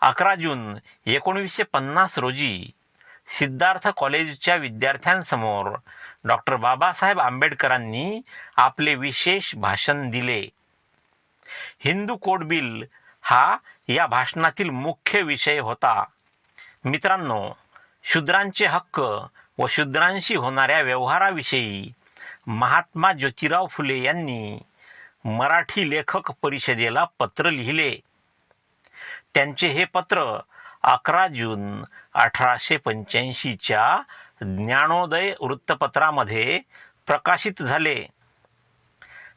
अकरा जून एकोणीसशे पन्नास रोजी सिद्धार्थ कॉलेजच्या विद्यार्थ्यांसमोर डॉक्टर बाबासाहेब आंबेडकरांनी आपले विशेष भाषण दिले. हिंदू कोड बिल हा या भाषणातील मुख्य विषय होता. मित्रांनो शूद्रांचे हक्क व शूद्रांशी होणाऱ्या व्यवहाराविषयी महात्मा ज्योतिराव फुले यांनी मराठी लेखक परिषदेला पत्र लिहिले. त्यांचे हे पत्र अकरा जून अठराशे पंच्याऐंशीच्या ज्ञानोदय वृत्तपत्रामध्ये प्रकाशित झाले.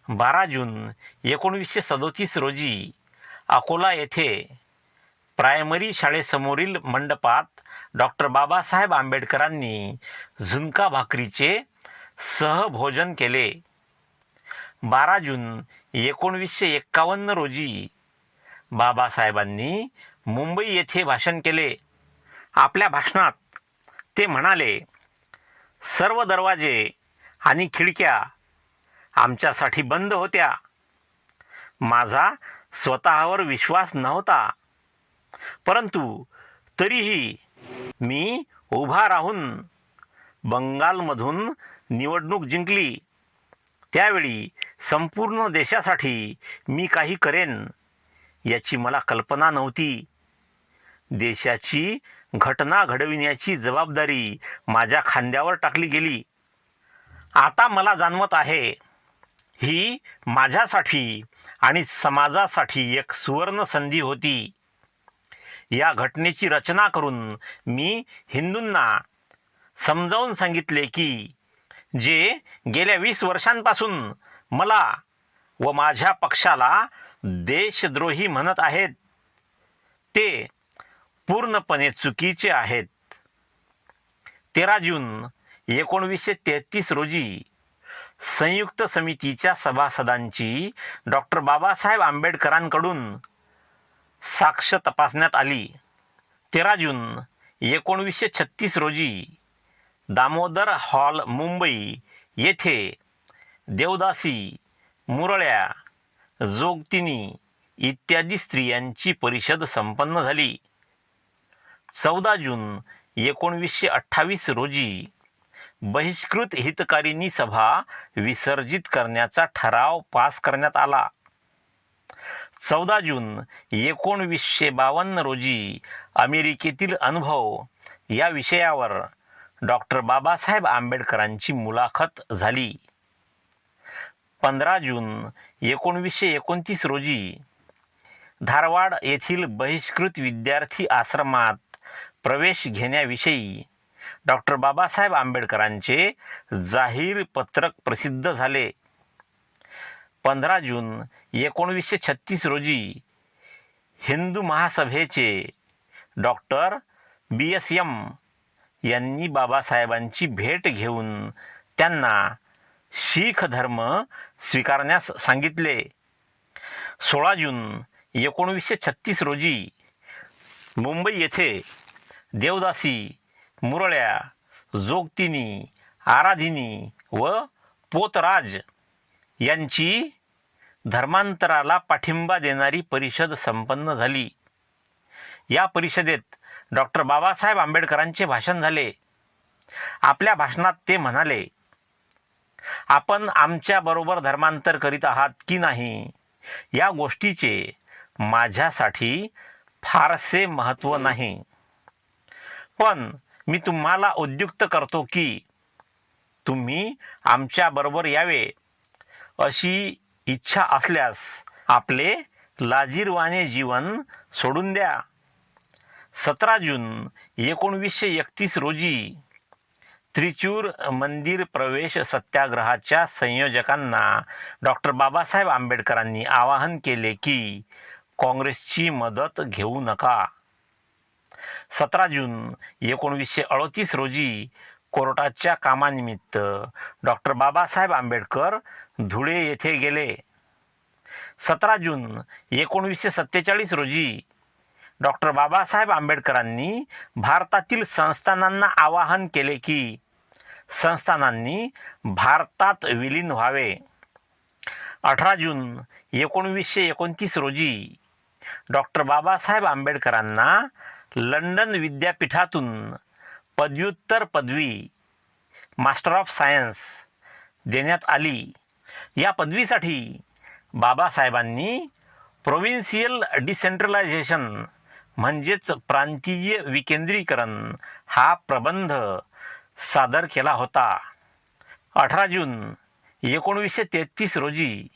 बारा जून एकोणवीसशे सदोतीस रोजी अकोला येथे प्रायमरी शाळेसमोरील मंडपात डॉक्टर बाबासाहेब आंबेडकरांनी झुणका भाकरीचे सहभोजन केले. बारा जून एकोणवीसशे एक्कावन्न रोजी बाबासाहेबांनी मुंबई येथे भाषण केले. आपल्या भाषणात ते म्हणाले सर्व दरवाजे आणि खिडक्या आमच्यासाठी बंद होत्या. माझा स्वतःवर विश्वास नव्हता. परंतु तरीही मी उभा राहून बंगालमधून निवडणूक जिंकली. त्यावेळी संपूर्ण देशासाठी मी काही करेन. याची मला कल्पना नव्हती. देशाची घटना घडविण्याची जबाबदारी माझ्या खांद्यावर टाकली गेली. आता मला जाणवत आहे ही माझ्यासाठी आणि समाजासाठी एक सुवर्ण संधी होती. या घटनेची रचना करून मी हिंदूंना समजावून सांगितले की जे गेल्या वीस वर्षांपासून मला व माझ्या पक्षाला देशद्रोही म्हणत आहेत. ते पूर्णपणे चुकीचे आहेत. तेरा जून एकोणवीसशे तेहतीस रोजी संयुक्त समितीच्या सभासदांची डॉक्टर बाबासाहेब आंबेडकरांकडून साक्ष तपासण्यात आली. तेरा जून एकोणवीसशे छत्तीस रोजी दामोदर हॉल मुंबई येथे देवदासी मुरळ्या जोगतिनी इत्यादी स्त्रियांची परिषद संपन्न झाली. चौदा जून एकोणवीसशे अठ्ठावीस रोजी बहिष्कृत हितकारिणी सभा विसर्जित करण्याचा ठराव पास करण्यात आला. चौदा जून एकोणवीसशे बावन्न रोजी अमेरिकेतील अनुभव या विषयावर डॉक्टर बाबासाहेब आंबेडकरांची मुलाखत झाली. पंधरा जून एकोणवीसशे एकोणतीस रोजी धारवाड येथील बहिष्कृत विद्यार्थी आश्रमात प्रवेश घेण्याविषयी डॉक्टर बाबासाहेब आंबेडकरांचे जाहीर पत्रक प्रसिद्ध झाले. पंधरा जून एकोणवीसशे छत्तीस रोजी हिंदू महासभेचे डॉक्टर बी एस एम यांनी बाबासाहेबांची भेट घेऊन त्यांना शीख धर्म स्वीकारण्यास सांगितले. सोळा जून एकोणवीसशे छत्तीस रोजी मुंबई येथे देवदासी मुरळ्या जोगतिनी आराधिनी व पोतराज यांची धर्मांतराला पाठिंबा देणारी परिषद संपन्न झाली. या परिषदेत डॉक्टर बाबासाहेब आंबेडकरांचे भाषण झाले. आपल्या भाषणात ते म्हणाले आपण आमच्याबरोबर धर्मांतर करीत आहात की नाही? या गोष्टीचे माझ्यासाठी फारसे महत्त्व नाही. पण मी तुम्हाला उद्युक्त करतो की तुम्ही आमच्याबरोबर यावे अशी इच्छा असल्यास आपले लाजीरवाने जीवन सोडून द्या. सतरा जून एकोणवीसशे एकतीस रोजी त्रिचूर मंदिर प्रवेश सत्याग्रहाच्या संयोजकांना डॉक्टर बाबासाहेब आंबेडकरांनी आवाहन केले की काँग्रेसची मदत घेऊ नका. सतरा जून एकोणवीसशे अडतीस रोजी कोर्टाच्या कामानिमित्त डॉक्टर बाबासाहेब आंबेडकर धुळे येथे गेले. सतरा जून एकोणवीसशे सत्तेचाळीस रोजी डॉक्टर बाबासाहेब आंबेडकरांनी भारतातील संस्थानांना आवाहन केले की संस्थानांनी भारतात विलीन व्हावे. अठरा जून एकोणवीसशे एकोणतीस रोजी डॉक्टर बाबासाहेब आंबेडकरांना लंडन विद्यापीठातून पदव्युत्तर पदवी मास्टर ऑफ सायन्स देण्यात आली. या पदवीसाठी बाबासाहेबांनी प्रोव्हिन्सियल डिसेंट्रलायझेशन म्हणजेच प्रांतीय विकेंद्रीकरण हा प्रबंध सादर केला होता. अठरा जून एकोणवीसशे तेहतीस रोजी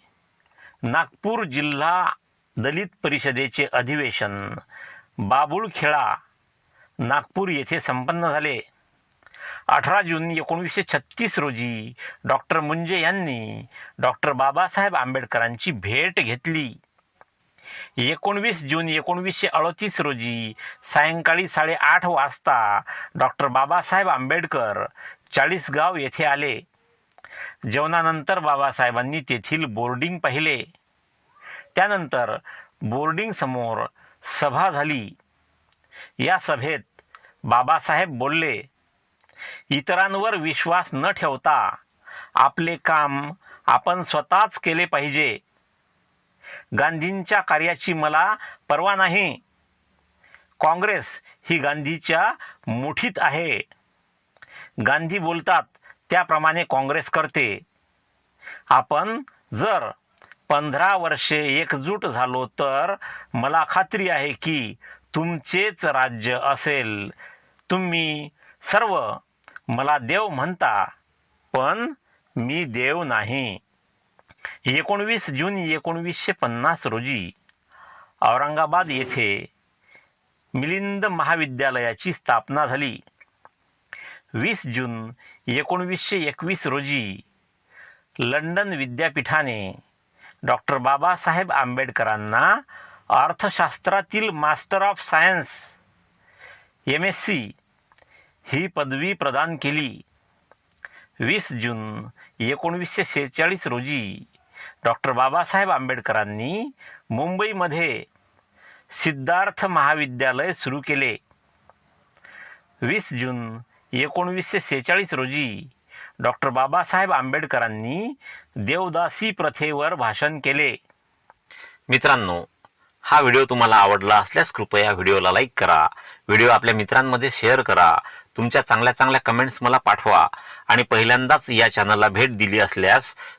नागपूर जिल्हा दलित परिषदेचे अधिवेशन बाबुळखेडा नागपूर येथे संपन्न झाले. अठरा जून एकोणीसशे छत्तीस रोजी डॉक्टर मुंजे यांनी डॉक्टर बाबासाहेब आंबेडकरांची भेट घेतली. एकोणवीस जून एकोणवीसशे अडतीस रोजी सायंकाळी साडेआठ वाजता डॉक्टर बाबासाहेब आंबेडकर चाळीसगाव येथे आले. जेवणानंतर बाबासाहेबांनी तेथील बोर्डिंग पाहिले. त्यानंतर बोर्डिंगसमोर सभा झाली. या सभेत बाबासाहेब बोलले इतरांवर विश्वास न ठेवता आपले काम आपण स्वतःच केले पाहिजे. गांधींच्या कार्याची मला पर्वा नाही. काँग्रेस ही गांधीच्या मुठीत आहे. गांधी बोलतात त्याप्रमाणे काँग्रेस करते. आपण जर पंधरा वर्षे एकजूट झालो तर मला खात्री आहे की तुमचेच राज्य असेल. तुम्ही सर्व मला देव म्हणता पण मी देव नाही. एकोणवीस जून एकोणवीसशे पन्नास रोजी औरंगाबाद येथे मिलिंद महाविद्यालयाची स्थापना झाली. वीस जून एकोणवीसशे एकवीस रोजी लंडन विद्यापीठाने डॉक्टर बाबासाहेब आंबेडकरांना अर्थशास्त्रातील master of science M S C ही पदवी प्रदान केली. वीस जून एकोणवीसशे शेहेचाळीस रोजी डॉक्टर बाबासाहेब आंबेडकरांनी मुंबईमध्ये सिद्धार्थ महाविद्यालय सुरू केले. वीस जून एकोणवीसशे सेहेचाळीस रोजी डॉक्टर बाबासाहेब आंबेडकरांनी देवदासी प्रथेवर भाषण केले. मित्रांनो हा व्हिडिओ तुम्हाला आवडला असल्यास कृपया व्हिडिओला लाईक करा व्हिडिओ आपल्या मित्रांमध्ये शेअर करा तुमच्या चांगल्या चांगल्या कमेंट्स मला पाठवा आणि पहिल्यांदाच या चॅनलला भेट दिली असल्यास